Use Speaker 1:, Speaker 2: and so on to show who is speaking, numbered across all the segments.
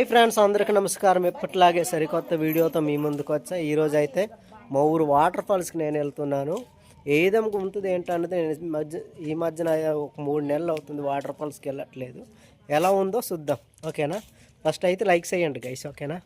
Speaker 1: Hi friends అందరికీ నమస్కారం. ఎప్పటిలాగే సరికొత్త వీడియోతో మీ ముందుకు వచ్చా. ఈరోజు అయితే మా ఊరు వాటర్ ఫాల్స్కి నేను వెళ్తున్నాను. ఏదమ్మకు ఉంటుంది ఏంటన్నది నేను ఈ మధ్య ఈ మధ్యన ఒక మూడు నెలలు అవుతుంది వాటర్ ఫాల్స్కి వెళ్ళట్లేదు. ఎలా ఉందో చూద్దాం. ఓకేనా? ఫస్ట్ అయితే లైక్ చేయండి గైస్ ఓకేనా?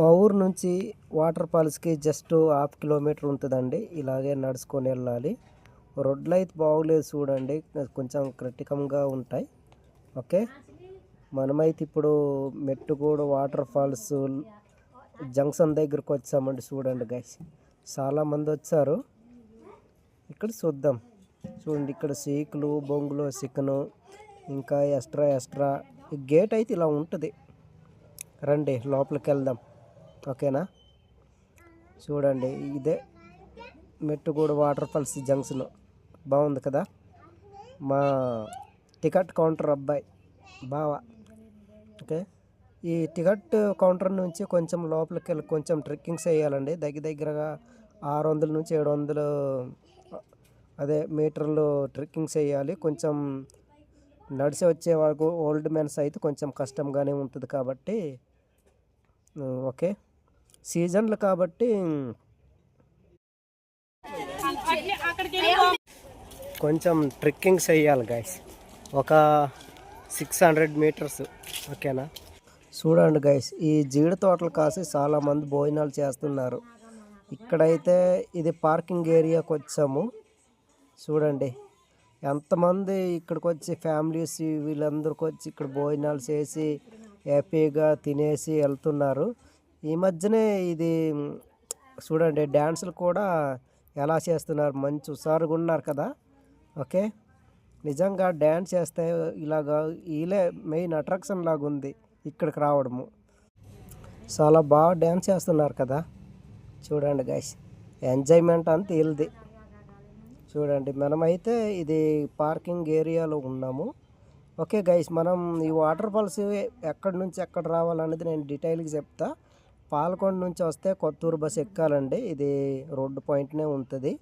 Speaker 1: మా ఊరు నుంచి వాటర్ ఫాల్స్కి జస్ట్ హాఫ్ కిలోమీటర్ ఉంటుందండి. ఇలాగే నడుచుకొని వెళ్ళాలి. రోడ్లు అయితే బాగోలేదు చూడండి. కొంచెం క్రిటికంగా ఉంటాయి. ఓకే? మనమైతే ఇప్పుడు మెట్టుగూడ వాటర్ ఫాల్స్ జంక్షన్ దగ్గరకు వచ్చామండి చూడండి గైస్ చాలామంది వచ్చారు. ఇక్కడ చూద్దాం. చూడండి ఇక్కడ సీకులు బొంగులు చికెను ఇంకా ఎక్స్ట్రా ఎక్స్ట్రా. గేట్ అయితే ఇలా ఉంటుంది. రండి లోపలికి వెళ్దాం. ఓకేనా? చూడండి ఇదే మెట్టుగూడ వాటర్ ఫాల్స్ జంక్షన్. బాగుంది కదా? మా టికెట్ కౌంటర్ అబ్బాయి బావా. ఓకే. ఈ టికెట్ కౌంటర్ నుంచి కొంచెం లోపలికి వెళ్ళి కొంచెం ట్రెక్కింగ్స్ వేయాలండి. దగ్గర దగ్గరగా ఆరు వందల నుంచి ఏడు వందలు అదే మీటర్లు ట్రెక్కింగ్స్ వేయాలి. కొంచెం నడిచి వచ్చే వరకు ఓల్డ్ మెన్స్ అయితే కొంచెం కష్టంగానే ఉంటుంది కాబట్టి ఓకే. సీజన్లు కాబట్టి కొంచెం ట్రెక్కింగ్స్ వేయాలి గాయస్ ఒక సిక్స్ హండ్రెడ్ మీటర్స్ ఓకేనా చూడండి గైస్ ఈ జీడి తోటలు కాసి చాలామంది భోజనాలు చేస్తున్నారు. ఇక్కడైతే ఇది పార్కింగ్ ఏరియాకి వచ్చాము. చూడండి ఎంతమంది ఇక్కడికి వచ్చి ఫ్యామిలీస్ వీళ్ళందరికి వచ్చి ఇక్కడ భోజనాలు చేసి హ్యాపీగా తినేసి వెళ్తున్నారు. ఈ మధ్యనే ఇది చూడండి డ్యాన్సులు కూడా ఎలా చేస్తున్నారు? మంచి హుషారుగా ఉన్నారు కదా? ఓకే నిజంగా డ్యాన్స్ చేస్తే ఇలాగా వీలే మెయిన్ అట్రాక్షన్ లాగా ఉంది ఇక్కడికి రావడము. చాలా బాగా డ్యాన్స్ చేస్తున్నారు కదా. చూడండి గైస్ ఎంజాయ్మెంట్ అంత వీళ్ళది చూడండి మనమైతే ఇది పార్కింగ్ ఏరియాలో ఉన్నాము. ఓకే గైస్ మనం ఈ వాటర్ ఫాల్స్ ఎక్కడి నుంచి ఎక్కడ రావాలనేది నేను డీటెయిల్గా చెప్తా. పాలకొండ నుంచి వస్తే కొత్తూరు బస్ ఎక్కాలండి. ఇది రోడ్డు పాయింట్నే ఉంటుంది.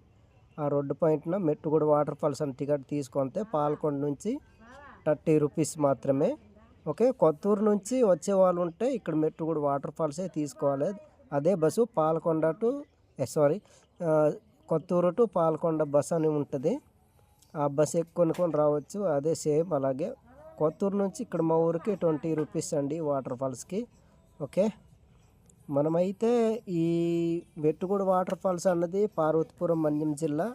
Speaker 1: ఆ రోడ్డు పాయింట్న మెట్టుగూడ వాటర్ ఫాల్స్ అని టికెట్ తీసుకుంటే పాలకొండ నుంచి థర్టీ రూపీస్ మాత్రమే. ఓకే కొత్తూరు నుంచి వచ్చే వాళ్ళు ఉంటే ఇక్కడ మెట్టుగూడ వాటర్ ఫాల్సే తీసుకోవాలి. అదే bus Palakonda to sorry Kotturu to Palakonda bus అని ఉంటుంది. ఆ బస్ ఎక్కుకొని రావచ్చు. అదే సేమ్ అలాగే కొత్తూరు నుంచి ఇక్కడ మా ఊరికి ట్వంటీ రూపీస్ అండి వాటర్ ఫాల్స్కి. ఓకే. మనమైతే ఈ మెట్టుగూడ వాటర్ ఫాల్స్ అన్నది పార్వతీపురం మన్యం జిల్లా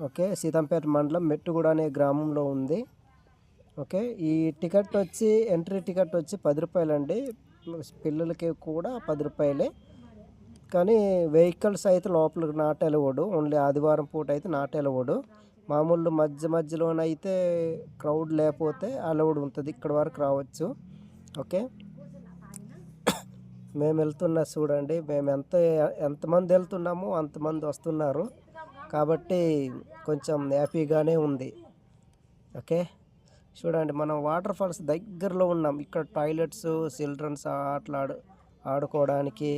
Speaker 1: ఓకే సీతంపేట మండలం మెట్టుగూడ అనే గ్రామంలో ఉంది. ఓకే ఈ టికెట్ వచ్చి ఎంట్రీ టికెట్ వచ్చి పది రూపాయలండి. పిల్లలకి కూడా పది రూపాయలే. కానీ వెహికల్స్ అయితే లోపలికి నాట్ ఓన్లీ ఆదివారం పూట అయితే నాట్ మామూలు మధ్య మధ్యలోనైతే క్రౌడ్ లేకపోతే అలౌడ్ ఉంటుంది. ఇక్కడ వరకు రావచ్చు. ఓకే మేము వెళ్తున్నా చూడండి మేము ఎంత ఎంతమంది వెళ్తున్నామో అంతమంది వస్తున్నారు. కాబట్టి కొంచెం హ్యాపీగానే ఉంది. ఓకే? చూడండి మనం వాటర్ ఫాల్స్ దగ్గరలో ఉన్నాం. ఇక్కడ టాయిలెట్స్ చిల్డ్రన్స్ ఆటలాడు ఆడుకోవడానికి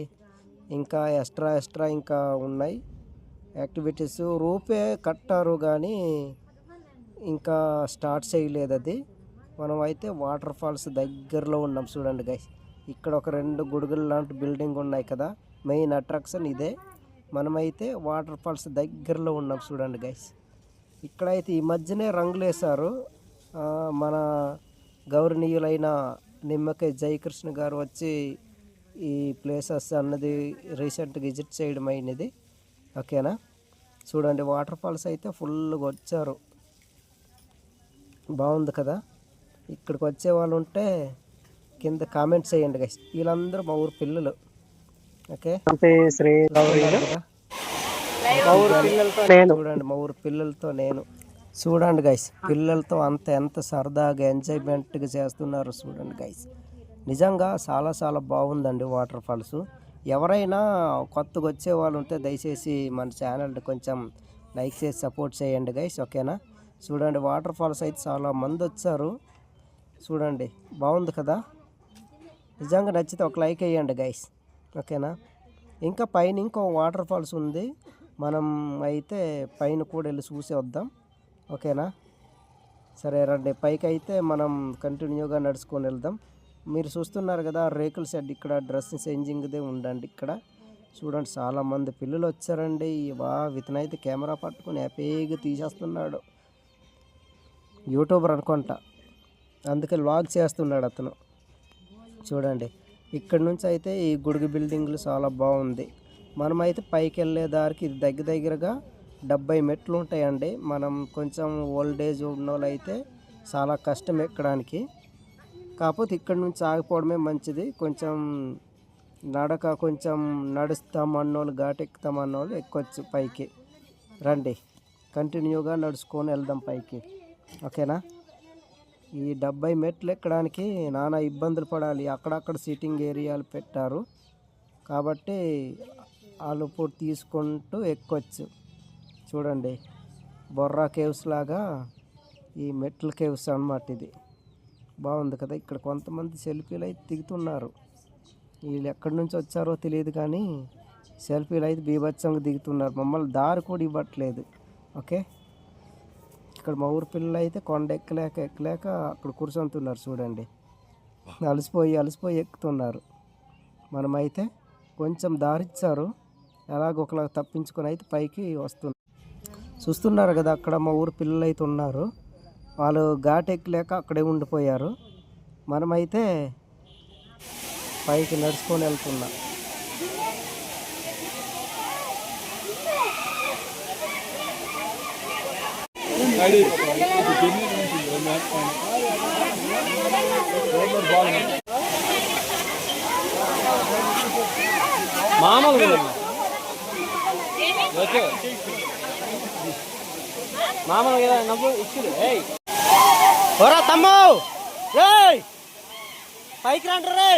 Speaker 1: ఇంకా ఎక్స్ట్రా ఎక్స్ట్రా ఇంకా ఉన్నాయి. యాక్టివిటీస్ రూపే కట్టారు కానీ ఇంకా స్టార్ట్ చేయలేదు అది. మనం అయితే వాటర్ ఫాల్స్ దగ్గరలో ఉన్నాం చూడండి గైస్ ఇక్కడ ఒక రెండు గుడుగులు లాంటి బిల్డింగ్ ఉన్నాయి కదా. మెయిన్ అట్రాక్షన్ ఇదే. మనమైతే వాటర్ ఫాల్స్ దగ్గరలో ఉన్నాం చూడండి గైస్ ఇక్కడైతే ఈ మధ్యనే రంగులు వేశారు మన గౌరవనీయులైన నిమ్మకాయ జయకృష్ణ గారు వచ్చి ఈ ప్లేసెస్ అన్నది రీసెంట్గా విజిట్ చేయడం అయినది. ఓకేనా చూడండి వాటర్ ఫాల్స్ అయితే ఫుల్గా వచ్చారు. బాగుంది కదా? ఇక్కడికి వచ్చే వాళ్ళు ఉంటే కింద కామెంట్స్ చేయండి గైస్ వీళ్ళందరూ మా ఊరు పిల్లలు. ఓకే? చూడండి మా ఊరు పిల్లలతో నేను. చూడండి గైస్ పిల్లలతో అంత ఎంత సరదాగా ఎంజాయ్మెంట్గా చేస్తున్నారు చూడండి గైస్ నిజంగా చాలా చాలా బాగుందండి వాటర్ ఫాల్స్ ఎవరైనా కొత్తగా వచ్చే వాళ్ళు ఉంటే దయచేసి మన ఛానల్ని కొంచెం లైక్ చేసి సపోర్ట్ చేయండి గైస్ ఓకేనా? చూడండి వాటర్ ఫాల్స్ అయితే చాలా మంది వచ్చారు. చూడండి బాగుంది కదా? నిజంగా నచ్చితే ఒక లైక్ వేయండి గైస్ ఓకేనా? ఇంకా పైన ఇంకో వాటర్ ఫాల్స్ ఉంది. మనం అయితే పైన కూడా వెళ్ళి చూసి వద్దాం. ఓకేనా? సరే రండి. పైకి అయితే మనం కంటిన్యూగా నడుచుకొని వెళ్దాం. మీరు చూస్తున్నారు కదా రేకుల షెడ్ ఇక్కడ డ్రెస్సింగ్ చేంజింగ్దే ఉండండి ఇక్కడ. చూడండి చాలామంది పిల్లలు వచ్చారండి. వా ఇతనైతే కెమెరా పట్టుకుని హ్యాపీగా తీసేస్తున్నాడు. యూట్యూబర్ అనుకుంటా. అందుకే లాగ్ చేస్తున్నాడు అతను. చూడండి. ఇక్కడ నుంచి అయితే ఈ గుడికి బిల్డింగ్లు చాలా బాగుంది. మనమైతే పైకి వెళ్ళే దారికి ఇది దగ్గర దగ్గరగా డెబ్బై మెట్లు ఉంటాయండి. మనం కొంచెం ఓల్డేజ్ ఉన్న వాళ్ళు అయితే చాలా కష్టం ఎక్కడానికి. కాకపోతే ఇక్కడ నుంచి ఆగిపోవడమే మంచిది. కొంచెం నడక కొంచెం నడుస్తాం అన్నోళ్ళు ఘాట్ ఎక్కుతాం అన్నోళ్ళు ఎక్కొచ్చు పైకి. రండి. కంటిన్యూగా నడుచుకొని వెళ్దాం పైకి. ఓకేనా? ఈ డెబ్బై మెట్లు ఎక్కడానికి నానా ఇబ్బందులు పడాలి. అక్కడక్కడ సీటింగ్ ఏరియాలు పెట్టారు. కాబట్టి వాళ్ళు ఇప్పుడు తీసుకుంటూ ఎక్కొచ్చు. చూడండి బొర్రా కేవ్స్ లాగా ఈ మెట్ల కేవ్స్ అన్నమాట ఇది. బాగుంది కదా ఇక్కడ కొంతమంది సెల్ఫీలు అయితే దిగుతున్నారు. వీళ్ళు ఎక్కడి నుంచి వచ్చారో తెలియదు కానీ సెల్ఫీలు అయితే బీభత్సంగా దిగుతున్నారు. మమ్మల్ని దారి కూడా ఇవ్వట్లేదు. ఓకే? ఇక్కడ మా ఊరు పిల్లలు అయితే కొండ ఎక్కలేక ఎక్కలేక అక్కడ కూర్చొంతున్నారు చూడండి. అలసిపోయి అలసిపోయి ఎక్కుతున్నారు. మనమైతే కొంచెం దారిచ్చారు. ఎలాగ ఒకలా తప్పించుకొని అయితే పైకి వస్తున్నారు చూస్తున్నారు కదా అక్కడ మా ఊరు పిల్లలు అయితే ఉన్నారు. వాళ్ళు ఘాట్ ఎక్కలేక అక్కడే ఉండిపోయారు. మనమైతే పైకి నడుచుకొని వెళ్తున్నాం.
Speaker 2: మామూలు ఓకే మామూలుగా నవ్వు ఇచ్చుడు ఏయ్
Speaker 1: ఓరా తమ్ము రేయ్ పైకి రండి రే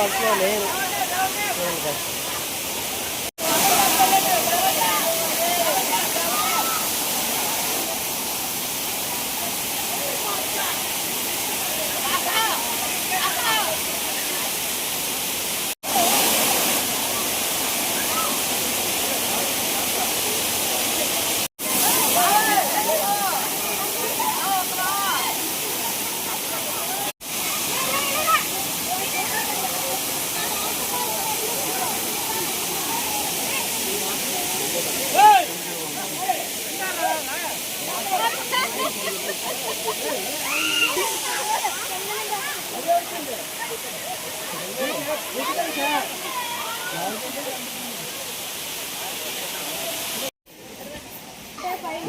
Speaker 1: వాటర్ ఫాల్స్లో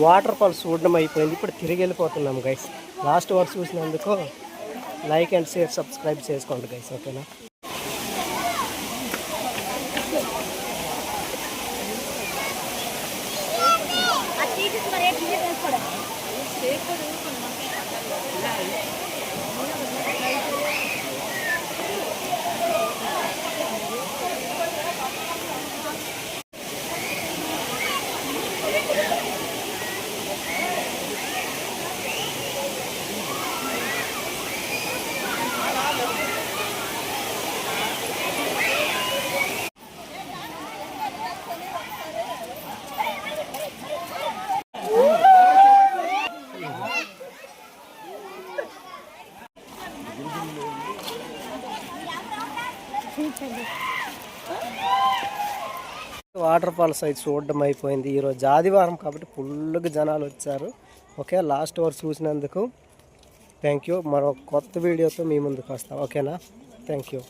Speaker 1: వాటర్ ఫాల్స్ చూడడం అయిపోయింది. ఇప్పుడు తిరిగి వెళ్ళిపోతున్నాం గైస్ లాస్ట్ వరకు చూసినందుకు లైక్ అండ్ షేర్ సబ్స్క్రైబ్ చేసుకోండి గైస్ ఓకేనా వాటర్ ఫాల్స్ అయితే చూడడం అయిపోయింది. ఈరోజు ఆదివారం కాబట్టి ఫుల్గా జనాలు వచ్చారు. ఓకే లాస్ట్ వరకు చూసినందుకు థ్యాంక్ యూ మరో కొత్త వీడియోతో మీ ముందుకు వస్తాం. ఓకేనా? Thank you